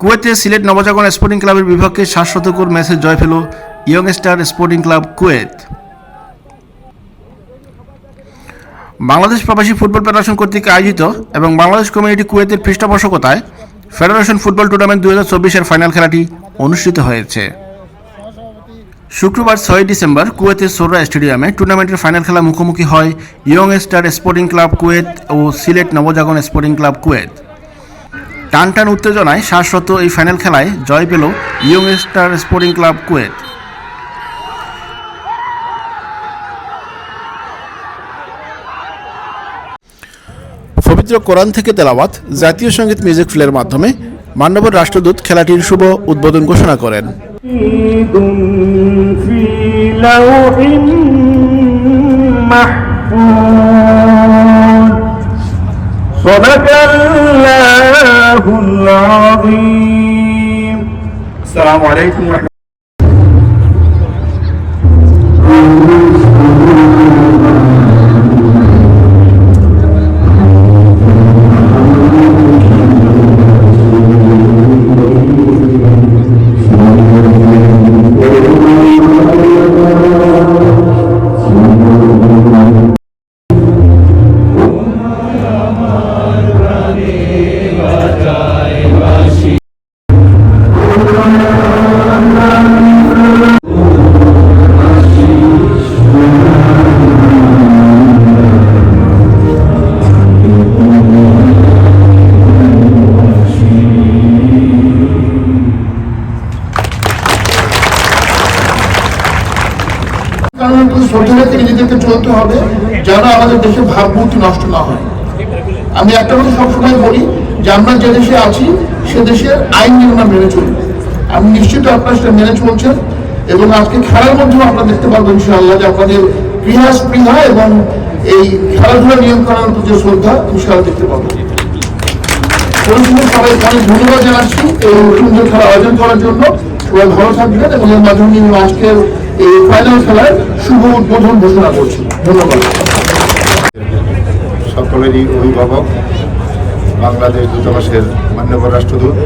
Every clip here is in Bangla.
কুয়েতে সিলেট নবজাগরণ স্পোর্টিং ক্লাবের বিপক্ষে সাত শতকর ম্যাচে জয় পেল young star sporting club Kuwait. Bangladesh প্রবাসী ফুটবল ফেডারেশন কর্তৃক আয়োজিত এবং বাংলাদেশ কমিউনিটি কুয়েতের পৃষ্ঠপোষকতায় ফেডারেশন ফুটবল টুর্নামেন্ট দু হাজার ফাইনাল খেলাটি অনুষ্ঠিত হয়েছে। শুক্রবার ছয় ডিসেম্বর কুয়েতের সোররা স্টেডিয়ামে টুর্নামেন্টের ফাইনাল খেলা মুখোমুখি হয় young star sporting club Kuwait ও Sylhet Nabajagaran sporting club Kuwait. টান টান উত্তেজনায় শ্বাসরত এই ফাইনাল খেলায় জয় পেল young star sporting club Kuwait পবিত্র কোরআন থেকে তেলাওয়াত জাতীয় সঙ্গীত মিউজিক ফিলের মাধ্যমে মান্যবর রাষ্ট্রদূত খেলাটির শুভ উদ্বোধন ঘোষণা করেন شهيد في لوح محفوظ صدق الله العظيم. السلام عليكم ورحمة الله. নিজেদেরকে চলতে হবে যেন আমাদের দেশে ভাবমূর্তি নষ্ট না হয়। আমি একটা কথা সবসময় বলি যে আমরা যে দেশে আছি, সে দেশের আইন আমরা মেনে চলি। আমি নিশ্চিত আপনারা সেটা মেনে চলছেন এবং আজকে খেলার মধ্যেও আপনারা দেখতে পারবেন ইনশাআল্লাহ যে আপনাদের গৃহা স্পৃহা এবং এই খেলাধুলা নিয়ম করার প্রতি যে শ্রদ্ধা, ইনশাআল্লাহ দেখতে পাবো। সবাইকে অনেক ধন্যবাদ জানাচ্ছি এই সুন্দর খেলা আয়োজন করার জন্য। সবাই ভালো থাকবেন এবং এর মাধ্যমে আজকের এই ফাইনাল খেলার শুভ উদ্বোধন ঘোষণা করছি। ধন্যবাদ। সকলেরই অভিভাবক বাংলাদেশ দূতাবাসের মান্যবর রাষ্ট্রদূত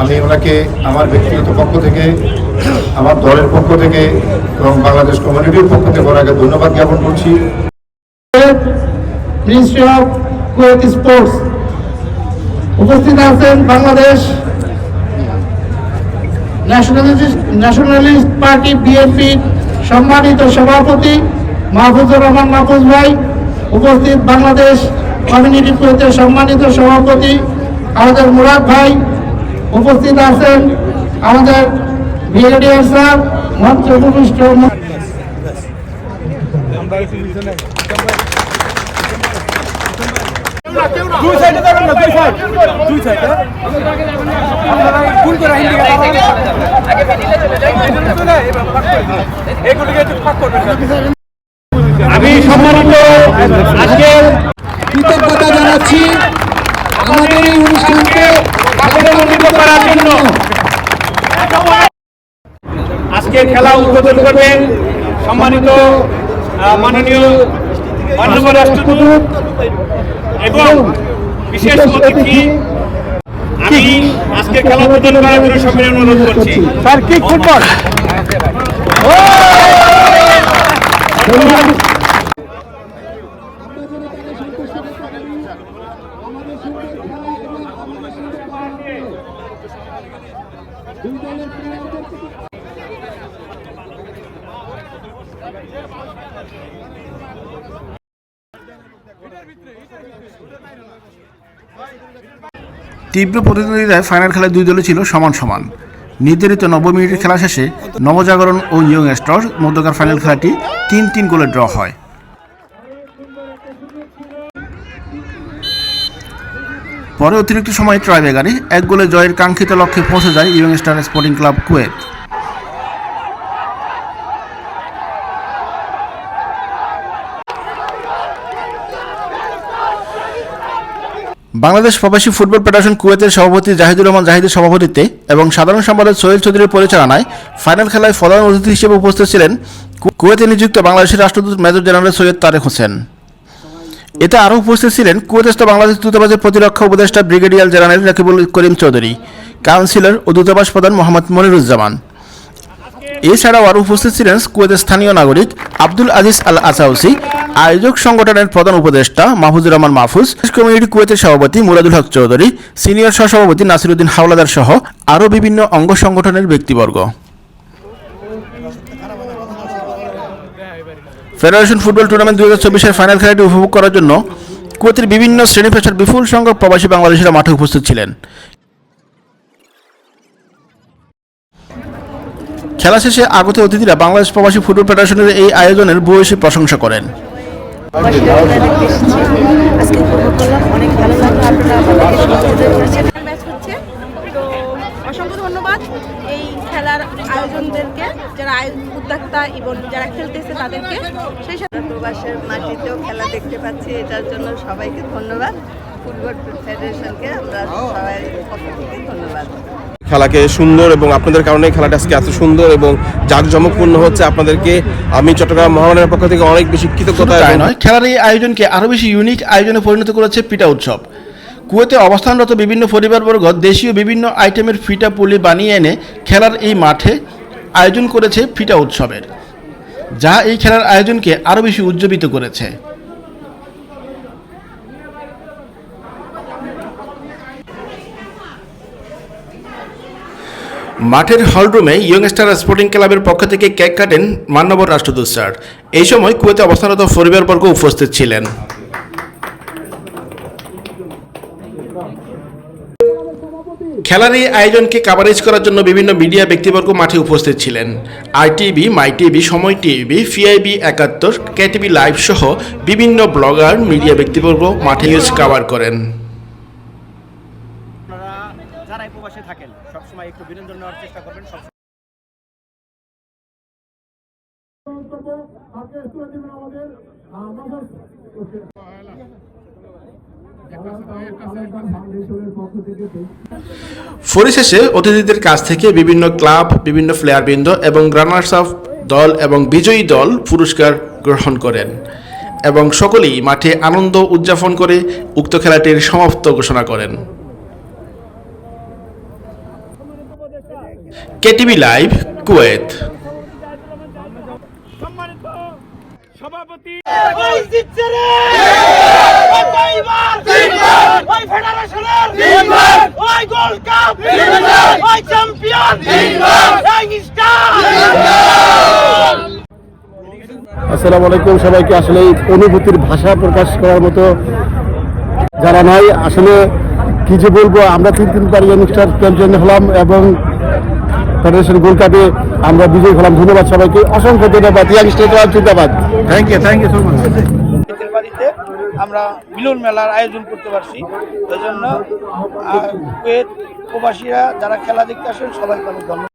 আমি ওনাকে আমার ব্যক্তিগত পক্ষ থেকে আমার দলের পক্ষ থেকে এবং বাংলাদেশ কমিউনিটির পক্ষ থেকে ওনাকে ধন্যবাদ জ্ঞাপন করছি। মিনিস্ট্রি অফ কুয়েত স্পোর্টস উপস্থিত আছেন Bangladesh nationalist nationalist party BNP সম্মানিত সভাপতি মাহফুজুর রহমান মাহফুজ ভাই, উপস্থিত বাংলাদেশ কমিউনিটি কুয়েতের সম্মানিত সভাপতি আমাদের মুরাদ ভাই, উপস্থিত আছেন আমাদের ব্রিগেডিয়ার স্যার, মঞ্চ উপবিষ্ট দুই সাইডে যাবেন না, দুই সাইড দুই সাইড কোন করে হিন্দি আমি সম্মানিত আজকের কৃতজ্ঞতা জানাচ্ছি আমাদের এই অনুষ্ঠানকে করার জন্য। আজকে খেলা উদ্বোধন করবেন সম্মানিত মাননীয় মাননীয় রাষ্ট্রদূত এবং বিশেষ অতিথি আমি আজকে খেলা উদ্বোধন করার জন্য সকলে অনুরোধ করছি। স্যার কিক ফুটবল তীব্র প্রতিদ্বন্দ্বিতায় ফাইনাল খেলায় দুই দলে ছিল সমান সমান। নির্ধারিত নব্বই মিনিটের খেলা শেষে নবজাগরণ ও ইয়ং স্টার মধ্যকার ফাইনাল খেলাটি তিন তিন গোলে ড্র হয়। পরে অতিরিক্ত সময় ট্রাইবেগারে এক গোলে জয়ের কাঙ্ক্ষিত লক্ষ্যে পৌঁছে যায় young star sporting club Kuwait. Bangladesh প্রবাসী ফুটবল ফেডারেশন কুয়েতের সভাপতি জাহিদুর রহমান জাহিদের সভাপতিত্বে এবং সাধারণ সম্পাদক সোহেল চৌধুরীর পরিচালনায় ফাইনাল খেলায় প্রধান অতিথি হিসেবে উপস্থিত ছিলেন কুয়েতে নিযুক্ত বাংলাদেশের রাষ্ট্রদূত মেজর জেনারেল সৈয়দ তারেক হোসেন। এতে আরও উপস্থিত ছিলেন কুয়েতস্থ বাংলাদেশ দূতাবাসের প্রতিরক্ষা উপদেষ্টা brigadier general Rakibul Karim Chowdhury, councillor ও দূতাবাস প্রধান মোহাম্মদ মনিরুজ্জামান। এছাড়াও আরও উপস্থিত ছিলেন কুয়েতের স্থানীয় নাগরিক আব্দুল আজিজ আল আসাউসি আয়োজক সংগঠনের প্রধান উপদেষ্টা মাহফুজুর রহমান মাহফুজ কমিউনিটি কুয়েতের সভাপতি মুরাদুল হক চৌধুরী, সিনিয়র সহসভাপতি নাসিরুদ্দিন হাওলাদার সহ আরও বিভিন্ন অঙ্গ সংগঠনের ব্যক্তিবর্গ। ফেডারেশন ফুটবল টুর্নামেন্ট দুই হাজার চব্বিশের ফাইনাল খেলাটি উপভোগ করার জন্য কুয়েতের বিভিন্ন শ্রেণি পেশার বিপুল সংখ্যক প্রবাসী বাংলাদেশিরা মাঠে উপস্থিত ছিলেন। খেলা শেষে আগত অতিথিরা বাংলাদেশ প্রবাসী ফুটবল ফেডারেশনের এই আয়োজনের ভূয়সী প্রশংসা করেন। অনেক ভালো লাগল আপনারা তো অসংখ্য ধন্যবাদ। এই খেলার আয়োজনদেরকে, যারা উদ্যোক্তা এবং যারা খেলতেছে তাদেরকে। সেই সাথে প্রবাসের মাটিতেও খেলা দেখতে পাচ্ছি, এটার জন্য সবাইকে ধন্যবাদ। ফুটবল ফেডারেশনকে আমরা সবাই খেলাকে সুন্দর এবং আপনাদের কারণে খেলাটা আজকে এত সুন্দর এবং জাঁকজমকপূর্ণ হচ্ছে আপনাদেরকে। আমি চট্টগ্রাম মহানগরের পক্ষ থেকে অনেক বেশি কৃতজ্ঞতা নয় খেলার এই আয়োজনকে আরও বেশি ইউনিক আয়োজনে পরিণত করেছে পিটা উৎসব। কুয়েতে অবস্থানরত বিভিন্ন পরিবারবর্গ দেশীয় বিভিন্ন আইটেমের ফিটা পুলি বানিয়ে এনে খেলার এই মাঠে আয়োজন করেছে ফিটা উৎসবের যা এই খেলার আয়োজনকে আরও বেশি উজ্জীবিত করেছে। মাঠের হলরুমে ইয়ংস্টার স্পোর্টিং ক্লাবের পক্ষ থেকে কেক কাটেন মান্যবর রাষ্ট্রদূত স্যার। এই সময় কুয়েতে অবস্থানরত পরিবারবর্গ উপস্থিত ছিলেন। খেলার এই আয়োজনকে কাভারেজ করার জন্য বিভিন্ন মিডিয়া ব্যক্তিবর্গ মাঠে উপস্থিত ছিলেন। ITV my TV Somoy TV, ফিআইবি Ekattor, KTV live সহ বিভিন্ন ব্লগার মিডিয়া ব্যক্তিবর্গ মাঠে ইউজ কাভার করেন। প্রবাসে থাকেন, সবসময় একটু বিনোদন করবেন সব পরিশেষে অতিথিদের কাছ থেকে বিভিন্ন ক্লাব, বিভিন্ন প্লেয়ারবৃন্দ এবং রানার্স আপ দল এবং বিজয়ী দল পুরস্কার গ্রহণ করেন এবং সকলেই মাঠে আনন্দ উদযাপন করে উক্ত খেলাটির সমাপ্ত ঘোষণা করেন কেটিভি লাইভ কুয়েত সম্মানিত সভাপতি ওই জিতছে রে ওই কয়বার তিনবার ওই ফেডারেশনের তিনবার ওই গোল্ড কাপ তিনবার ওই চ্যাম্পিয়ন লাইভ কুয়েত। আসসালামু আলাইকুম সবাইকে। আসলে এই অনুভূতির ভাষা প্রকাশ করার মতো যারা নাই আসলে কি যে বলব আমরা তিন তিনবার ইয়ংস্টার চ্যাম্পিয়ন হলাম এবং ফেডারেশন গোল্ড কাপে আমরা বিজয়ী হলাম। ধন্যবাদ সবাইকে। অসংখ্য ধন্যবাদ। ইয়াং ইয়াংস্টার ধন্যবাদ। Thank you thank you so much বাড়িতে আমরা মিলন মেলার আয়োজন করতে পারছি। এই জন্য প্রবাসীরা যারা খেলা দেখতে আসেন সবাইকে অনেক ধন্যবাদ।